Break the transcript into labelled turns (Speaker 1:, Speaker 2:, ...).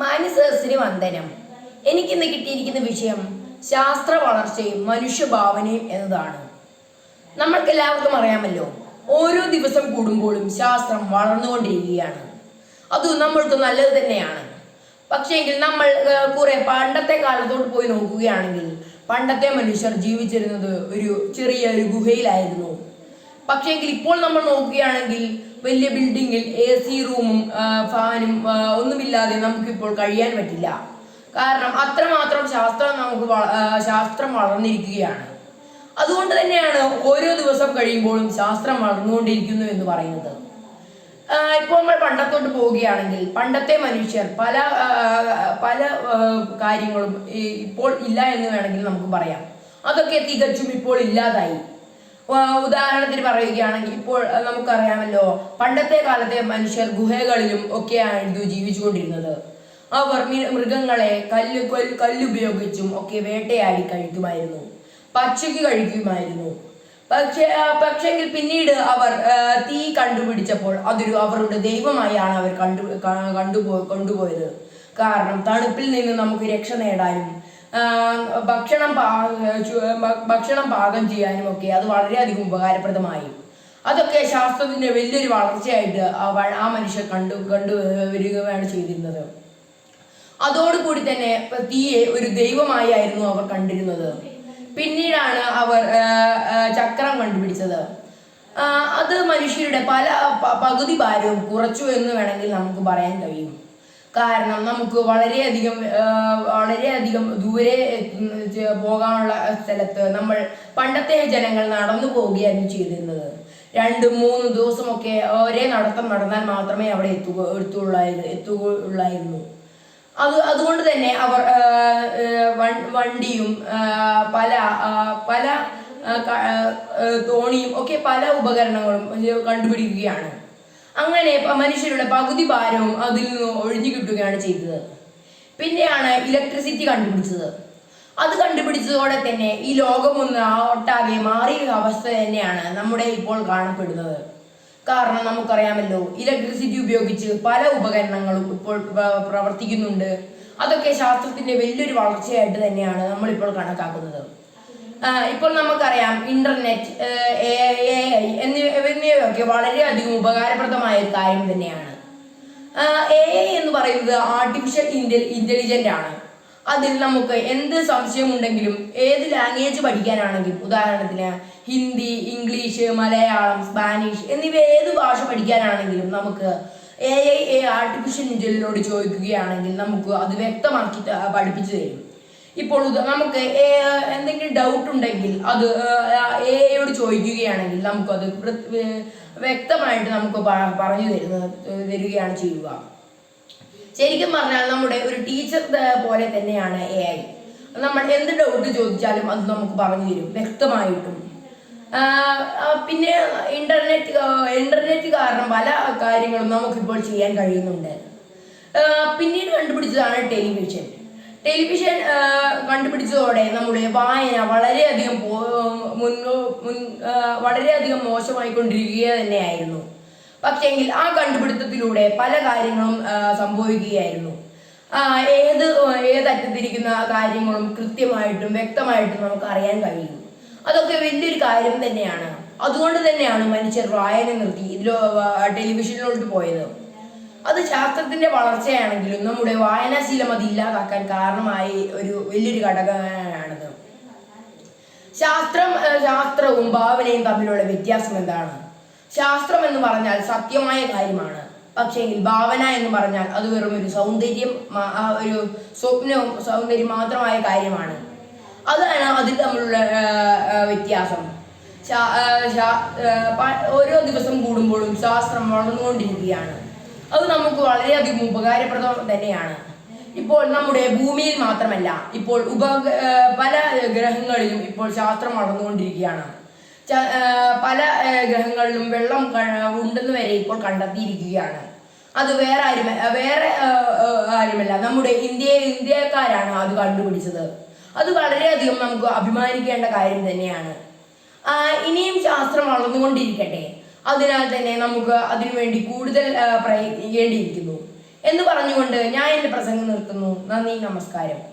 Speaker 1: മാന്യസഹസ്രി വന്ദനം. എനിക്കിന്ന് കിട്ടിയിരിക്കുന്ന വിഷയം ശാസ്ത്ര വളർച്ചയും മനുഷ്യഭാവനയും എന്നതാണ്. നമ്മൾക്ക് എല്ലാവർക്കും അറിയാമല്ലോ ഓരോ ദിവസം കൂടുമ്പോഴും ശാസ്ത്രം വളർന്നുകൊണ്ടിരിക്കുകയാണ്. അത് നമ്മൾക്ക് നല്ലത് തന്നെയാണ്. പക്ഷേങ്കിൽ നമ്മൾ കുറെ പണ്ടത്തെ കാലത്തോട്ട് പോയി നോക്കുകയാണെങ്കിൽ പണ്ടത്തെ മനുഷ്യർ ജീവിച്ചിരുന്നത് ഒരു ചെറിയ ഒരു ഗുഹയിലായിരുന്നു. പക്ഷേങ്കിൽ ഇപ്പോൾ നമ്മൾ നോക്കുകയാണെങ്കിൽ വലിയ ബിൽഡിങ്ങിൽ എ സി റൂമും ഫാനും ഒന്നുമില്ലാതെ നമുക്കിപ്പോൾ കഴിയാൻ പറ്റില്ല. കാരണം അത്രമാത്രം ശാസ്ത്രം നമുക്ക് ശാസ്ത്രം വളർന്നിരിക്കുകയാണ്. അതുകൊണ്ട് തന്നെയാണ് ഓരോ ദിവസം കഴിയുമ്പോഴും ശാസ്ത്രം വളർന്നുകൊണ്ടിരിക്കുന്നു എന്ന് പറയുന്നത്. ഇപ്പോൾ നമ്മൾ പണ്ടത്തോട്ട് പോവുകയാണെങ്കിൽ പണ്ടത്തെ മനുഷ്യർ പല പല കാര്യങ്ങളും ഇപ്പോൾ ഇല്ല എന്ന് വേണമെങ്കിൽ നമുക്ക് പറയാം. അതൊക്കെ തികച്ചും ഇപ്പോൾ ഇല്ലാതായി. ഉദാഹരണത്തിന് പറയുകയാണെങ്കിൽ ഇപ്പോൾ നമുക്കറിയാമല്ലോ പണ്ടത്തെ കാലത്തെ മനുഷ്യർ ഗുഹകളിലും ഒക്കെയായിരുന്നു ജീവിച്ചുകൊണ്ടിരുന്നത്. അവർ മൃഗങ്ങളെ കല്ല് കല്ലുപയോഗിച്ചും ഒക്കെ വേട്ടയാടി കഴിക്കുമായിരുന്നു. പച്ചയ്ക്ക് കഴിക്കുമായിരുന്നു. പക്ഷേ പക്ഷെങ്കിൽ പിന്നീട് അവർ തീ കണ്ടുപിടിച്ചപ്പോൾ അതൊരു അവരുടെ ദൈവമായാണ് അവർ കണ്ടു കണ്ടുപോ കൊണ്ടുപോയത്. കാരണം തണുപ്പിൽ നിന്ന് നമുക്ക് രക്ഷ നേടാനും ഭക്ഷണം ഭക്ഷണം പാകം ചെയ്യാനും ഒക്കെ അത് വളരെയധികം ഉപകാരപ്രദമായി. അതൊക്കെ ശാസ്ത്രത്തിന്റെ വലിയൊരു വളർച്ചയായിട്ട് ആ മനുഷ്യർ കണ്ടു കണ്ടു വരികയാണ് ചെയ്തിരുന്നത്. അതോടുകൂടി തന്നെ തീയെ ഒരു ദൈവമായായിരുന്നു അവർ കണ്ടിരുന്നത്. പിന്നീടാണ് അവർ ചക്രം കണ്ടുപിടിച്ചത്. അത് മനുഷ്യരുടെ പല പകുതി ഭാരവും കുറച്ചു എന്ന് വേണമെങ്കിൽ നമുക്ക് പറയാൻ കഴിയും. കാരണം നമുക്ക് വളരെയധികം വളരെയധികം ദൂരെ പോകാനുള്ള സ്ഥലത്ത് നമ്മൾ പണ്ടത്തെ ജനങ്ങൾ നടന്നു പോവുകയായിരുന്നു ചെയ്തിരുന്നത്. രണ്ട് മൂന്ന് ദിവസമൊക്കെ ഒരേ നടത്തം നടന്നാൽ മാത്രമേ അവിടെ എത്തുക എത്തുള്ളായിരുന്നു എത്തുകയുള്ളായിരുന്നു. അത് അതുകൊണ്ട് തന്നെ അവർ വണ്ടിയും പല പല തോണിയും ഒക്കെ പല ഉപകരണങ്ങളും കണ്ടുപിടിക്കുകയാണ്. അങ്ങനെ മനുഷ്യരുടെ പകുതി ഭാരവും അതിൽ നിന്ന് ഒഴിഞ്ഞു കിട്ടുകയാണ് ചെയ്തത്. പിന്നെയാണ് ഇലക്ട്രിസിറ്റി കണ്ടുപിടിച്ചത്. അത് കണ്ടുപിടിച്ചതോടെ തന്നെ ഈ ലോകമൊന്ന് ഒട്ടാകെ മാറിയ അവസ്ഥ തന്നെയാണ് നമ്മുടെ ഇപ്പോൾ കാണപ്പെടുന്നത്. കാരണം നമുക്കറിയാമല്ലോ ഇലക്ട്രിസിറ്റി ഉപയോഗിച്ച് പല ഉപകരണങ്ങളും ഇപ്പോൾ പ്ര- പ്രവർത്തിക്കുന്നുണ്ട്. അതൊക്കെ ശാസ്ത്രത്തിന്റെ വലിയൊരു വളർച്ചയായിട്ട് തന്നെയാണ് നമ്മളിപ്പോൾ കണക്കാക്കുന്നത്. ഇപ്പോൾ നമുക്കറിയാം ഇന്റർനെറ്റ് എ ഐ എന്നിവ എന്നിവയൊക്കെ വളരെയധികം ഉപകാരപ്രദമായ ഒരു കാര്യം തന്നെയാണ്. എ ഐ എന്ന് പറയുന്നത് ആർട്ടിഫിഷ്യൽ ഇന്റൽ ഇന്റലിജന്റ് ആണ്. അതിൽ നമുക്ക് എന്ത് സംശയമുണ്ടെങ്കിലും ഏത് ലാംഗ്വേജ് പഠിക്കാനാണെങ്കിലും ഉദാഹരണത്തിന് ഹിന്ദി ഇംഗ്ലീഷ് മലയാളം സ്പാനിഷ് എന്നിവ ഏത് ഭാഷ പഠിക്കാനാണെങ്കിലും നമുക്ക് എ ഐ എ ആർട്ടിഫിഷ്യൽ ഇന്റലിനോട് ചോദിക്കുകയാണെങ്കിൽ നമുക്ക് അത് വ്യക്തമാക്കി പഠിപ്പിച്ചു തരും. ഇപ്പോൾ നമുക്ക് എന്തെങ്കിലും ഡൗട്ട് ഉണ്ടെങ്കിൽ അത് എ ഐയോട് ചോദിക്കുകയാണെങ്കിൽ നമുക്കത് വ്യക്തമായിട്ട് നമുക്ക് പറഞ്ഞു തരുന്നത് തരികയാണ് ചെയ്യുക. ശരിക്കും പറഞ്ഞാൽ നമ്മുടെ ഒരു ടീച്ചർ പോലെ തന്നെയാണ് എ ഐ നമ്മൾ എന്ത് ഡൗട്ട് ചോദിച്ചാലും അത് നമുക്ക് പറഞ്ഞു തരും വ്യക്തമായിട്ടും. പിന്നെ ഇന്റർനെറ്റ് ഇന്റർനെറ്റ് കാരണം പല കാര്യങ്ങളും നമുക്കിപ്പോൾ ചെയ്യാൻ കഴിയുന്നുണ്ട്. പിന്നീട് കണ്ടുപിടിച്ചതാണ് ടെലിവിഷൻ ടെലിവിഷൻ കണ്ടുപിടിച്ചതോടെ നമ്മുടെ വായന വളരെയധികം മുൻ വളരെയധികം മോശമായിക്കൊണ്ടിരിക്കുക തന്നെയായിരുന്നു. പക്ഷെങ്കിൽ ആ കണ്ടുപിടുത്തത്തിലൂടെ പല കാര്യങ്ങളും സംഭവിക്കുകയായിരുന്നു. ഏത് ഏതറ്റത്തിരിക്കുന്ന കാര്യങ്ങളും കൃത്യമായിട്ടും വ്യക്തമായിട്ടും നമുക്ക് അറിയാൻ കഴിയും. അതൊക്കെ വലിയൊരു കാര്യം തന്നെയാണ്. അതുകൊണ്ട് തന്നെയാണ് മനുഷ്യർ വായന നിർത്തി ടെലിവിഷനിലോട്ട് പോയത്. അത് ശാസ്ത്രത്തിന്റെ വളർച്ചയാണെങ്കിലും നമ്മുടെ വായനാശീലം അത് ഇല്ലാതാക്കാൻ കാരണമായി ഒരു വലിയൊരു ഘടകമാണത്. ശാസ്ത്രം ശാസ്ത്രവും ഭാവനയും തമ്മിലുള്ള വ്യത്യാസം എന്താണ്? ശാസ്ത്രം എന്ന് പറഞ്ഞാൽ സത്യമായ കാര്യമാണ്. പക്ഷേങ്കിൽ ഭാവന എന്ന് പറഞ്ഞാൽ അത് വെറും ഒരു സൗന്ദര്യം ഒരു സ്വപ്നവും സൗന്ദര്യം മാത്രമായ കാര്യമാണ്. അതാണ് അതിൽ തമ്മിലുള്ള വ്യത്യാസം. ഓരോ ദിവസം കൂടുമ്പോഴും ശാസ്ത്രം വളർന്നുകൊണ്ടിരിക്കുകയാണ്. അത് നമുക്ക് വളരെയധികം ഉപകാരപ്രദം തന്നെയാണ്. ഇപ്പോൾ നമ്മുടെ ഭൂമിയിൽ മാത്രമല്ല ഇപ്പോൾ ഉപ പല ഗ്രഹങ്ങളിലും ഇപ്പോൾ ശാസ്ത്രം വളർന്നുകൊണ്ടിരിക്കുകയാണ്. പല ഗ്രഹങ്ങളിലും വെള്ളം ഉണ്ടെന്ന് വരെ ഇപ്പോൾ കണ്ടെത്തിയിരിക്കുകയാണ്. അത് വേറെ ആരും വേറെ ആരുമല്ല നമ്മുടെ ഇന്ത്യ ഇന്ത്യക്കാരാണ് അത് കണ്ടുപിടിച്ചത്. അത് വളരെയധികം നമുക്ക് അഭിമാനിക്കേണ്ട കാര്യം തന്നെയാണ്. ഇനിയും ശാസ്ത്രം വളർന്നുകൊണ്ടിരിക്കട്ടെ. അതിനാൽ തന്നെ നമുക്ക് അതിനുവേണ്ടി കൂടുതൽ പ്രയത്നിക്കേണ്ടിയിരിക്കുന്നു. എന്ന് പറഞ്ഞുകൊണ്ട് ഞാൻ എന്റെ പ്രസംഗം നിർത്തുന്നു. നന്ദി നമസ്കാരം.